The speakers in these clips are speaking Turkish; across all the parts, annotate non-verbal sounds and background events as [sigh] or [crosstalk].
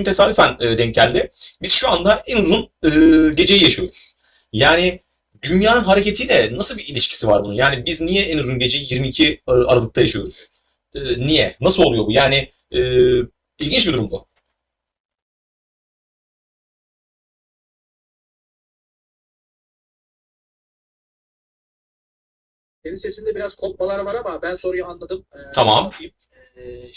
bugün tesadüfen e, denk geldi. Biz şu anda en uzun e, geceyi yaşıyoruz. Yani dünyanın hareketiyle nasıl bir ilişkisi var bunun? Yani biz niye en uzun geceyi 22 e, Aralık'ta yaşıyoruz? E, niye? Nasıl oluyor bu? Yani e, ilginç bir durum bu. Senin sesinde biraz kopmalar var ama ben soruyu anladım. Ee, Tamam. anlatayım. Ee,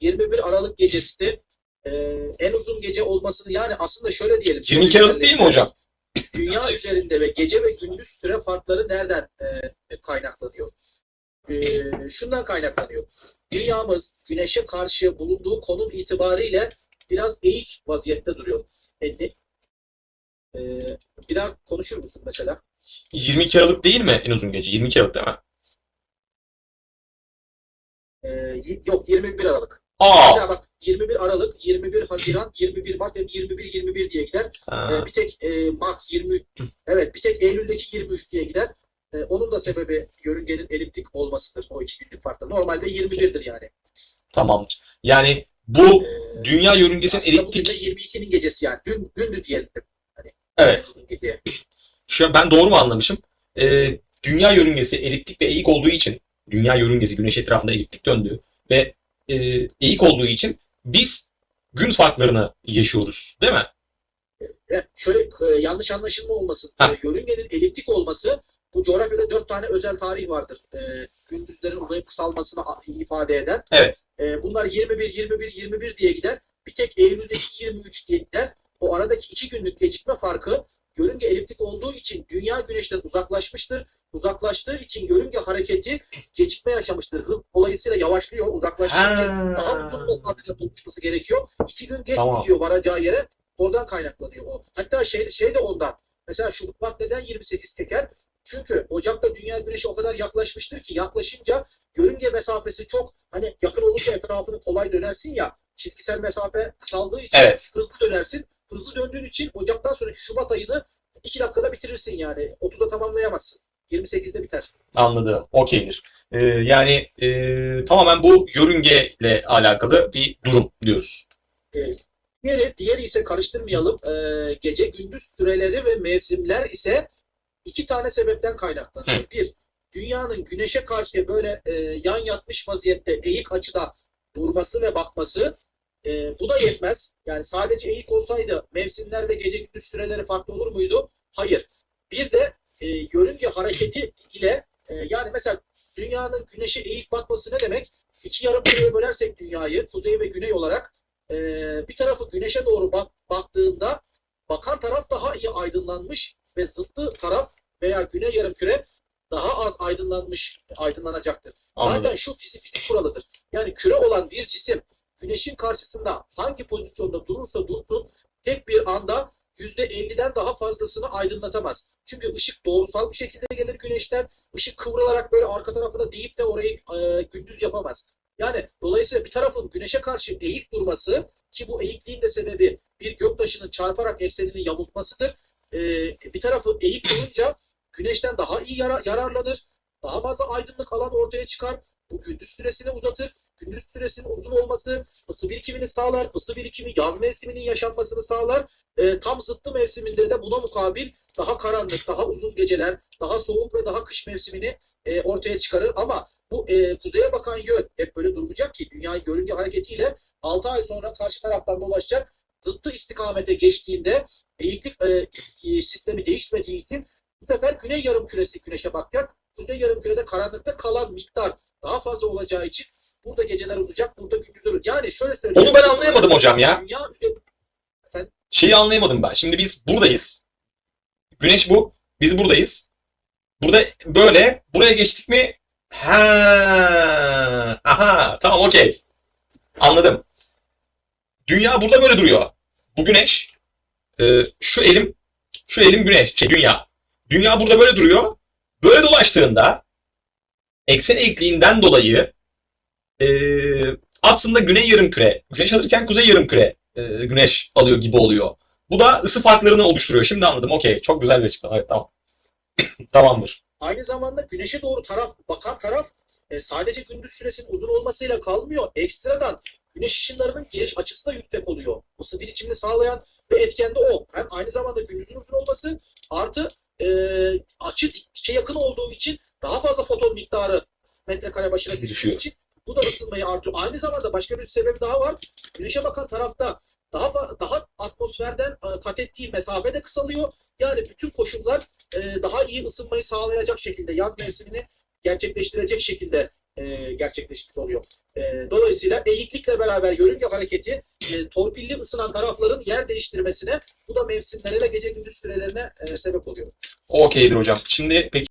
21 Aralık gecesi e, en uzun gece olmasını yani aslında şöyle diyelim. 22 Aralık değil mi hocam? Dünya [laughs] üzerinde ve gece ve gündüz süre farkları nereden e, kaynaklanıyor? E, şundan kaynaklanıyor. Dünyamız güneşe karşı bulunduğu konum itibariyle biraz eğik vaziyette duruyor. E, e, bir daha konuşur musun mesela? 22 Aralık değil mi en uzun gece? 22 Aralık değil mi? E, yok 21 Aralık. Aa! Mesela bak 21 Aralık, 21 Haziran, 21 Mart, hem 21 21 diye gider. Ee, bir tek e, Mart 23 evet bir tek Eylül'deki 23 diye gider. Ee, onun da sebebi yörüngenin eliptik olmasıdır o iki günlük farkta. Normalde 21'dir yani. tamamdır. Yani bu Ee, dünya yörüngesinin eliptik... 22'nin gecesi yani. Dün, gündü diyelim. Evet. Geceye. Şu ben doğru mu anlamışım? Ee, dünya yörüngesi eliptik ve eğik olduğu için, dünya yörüngesi güneş etrafında eliptik döndüğü ve e, eğik olduğu için biz gün farklarını yaşıyoruz, değil mi? Evet, şöyle e, yanlış anlaşılma olmasın. Ha. E, yörüngenin eliptik olması bu coğrafyada dört tane özel tarih vardır. E, gündüzlerin uzayıp kısalmasını ifade eden. Evet. E, bunlar 21, 21, 21 diye gider. Bir tek Eylül'deki 23 diye gider. O aradaki iki günlük gecikme farkı yörünge eliptik olduğu için dünya güneşten uzaklaşmıştır. Uzaklaştığı için yörünge hareketi gecikme yaşamıştır. Hız dolayısıyla yavaşlıyor. Uzaklaştığı için daha uzun mesafede buluşması gerekiyor. İki gün geç Tamam. gidiyor varacağı yere. Oradan kaynaklanıyor o. Hatta şey, şey de ondan. Mesela Şubat neden 28 çeker? Çünkü Ocak'ta dünya güneşe o kadar yaklaşmıştır ki yaklaşınca yörünge mesafesi çok hani yakın olunca etrafını kolay dönersin ya çizgisel mesafe kısaldığı için Evet. hızlı dönersin. Hızlı döndüğün için Ocak'tan sonraki Şubat ayını 2 dakikada bitirirsin yani. 30'da tamamlayamazsın. 28'de biter. Anladım. Okeydir. Ee, yani e, tamamen bu yörüngeyle alakalı bir durum diyoruz. Diğeri, diğeri ise karıştırmayalım. Ee, gece gündüz süreleri ve mevsimler ise iki tane sebepten kaynaklanıyor. Bir, dünyanın güneşe karşı böyle e, yan yatmış vaziyette eğik açıda durması ve bakması e, bu da yetmez. Yani sadece eğik olsaydı mevsimler ve gece gündüz süreleri farklı olur muydu? Hayır. Bir de e, yörünge hareketi ile e, yani mesela dünyanın güneşe eğik bakması ne demek? İki yarım küreye bölersek dünyayı kuzey ve güney olarak e, bir tarafı güneşe doğru bak, baktığında bakan taraf daha iyi aydınlanmış ve zıttı taraf veya güney yarımküre daha az aydınlanmış aydınlanacaktır. Anladım. Zaten şu fizik fizik kuralıdır. Yani küre olan bir cisim güneşin karşısında hangi pozisyonda durursa dursun tek bir anda %50'den daha fazlasını aydınlatamaz. Çünkü ışık doğrusal bir şekilde gelir güneşten. Işık kıvrılarak böyle arka tarafına deyip de orayı e, gündüz yapamaz. Yani dolayısıyla bir tarafın güneşe karşı eğik durması ki bu eğikliğin de sebebi bir göktaşının çarparak eksenini yamultmasıdır. E, bir tarafı eğik durunca güneşten daha iyi yara- yararlanır. Daha fazla aydınlık alan ortaya çıkar. Bu gündüz süresini uzatır. Gündüz süresinin uzun olması ısı birikimini sağlar. Isı birikimi yaz mevsiminin yaşanmasını sağlar. E, tam zıttı mevsiminde de buna mukabil daha karanlık, daha uzun geceler, daha soğuk ve daha kış mevsimini e, ortaya çıkarır. Ama bu e, kuzeye bakan yön hep böyle durmayacak ki dünya yörünge hareketiyle 6 ay sonra karşı taraftan dolaşacak. Zıttı istikamete geçtiğinde eğiklik e, e, sistemi değişmediği için bu sefer güney yarım küresi güneşe bakacak. Kuzey yarım kürede karanlıkta kalan miktar daha fazla olacağı için burada geceler olacak, burada gündüz olur. Yani şöyle söyleyeyim. Onu ben anlayamadım hocam ya. Dünya üzerinde Şeyi anlayamadım ben. Şimdi biz buradayız. Güneş bu. Biz buradayız. Burada böyle. Buraya geçtik mi? Ha, aha, tamam okey. Anladım. Dünya burada böyle duruyor. Bu güneş. e, şu elim, şu elim güneş, şey dünya. Dünya burada böyle duruyor. Böyle dolaştığında eksen eğikliğinden dolayı e, aslında güney yarımküre, güneş alırken kuzey yarımküre e, güneş alıyor gibi oluyor. Bu da ısı farklarını oluşturuyor. Şimdi anladım. Okey. Çok güzel bir açıklama. Evet tamam. [coughs] Tamamdır. Aynı zamanda güneşe doğru taraf bakan taraf e, sadece gündüz süresinin uzun olmasıyla kalmıyor. Ekstradan güneş ışınlarının geliş açısı da yüksek oluyor. Isı birikimini sağlayan ve etken de o. Hem aynı zamanda gündüzün uzun olması artı e, açı dike yakın olduğu için daha fazla foton miktarı metrekare başına Düşüyor. için bu da ısınmayı artırıyor. Aynı zamanda başka bir sebep daha var. Güneşe bakan tarafta daha daha atmosferden e, kat ettiği mesafe de kısalıyor. Yani bütün koşullar e, daha iyi ısınmayı sağlayacak şekilde yaz mevsimini gerçekleştirecek şekilde e, gerçekleşmiş oluyor. Dolayısıyla eğiklikle beraber yörünge hareketi torpilli ısınan tarafların yer değiştirmesine bu da mevsimlere ve gece gündüz sürelerine sebep oluyor. Okeydir hocam. Şimdi peki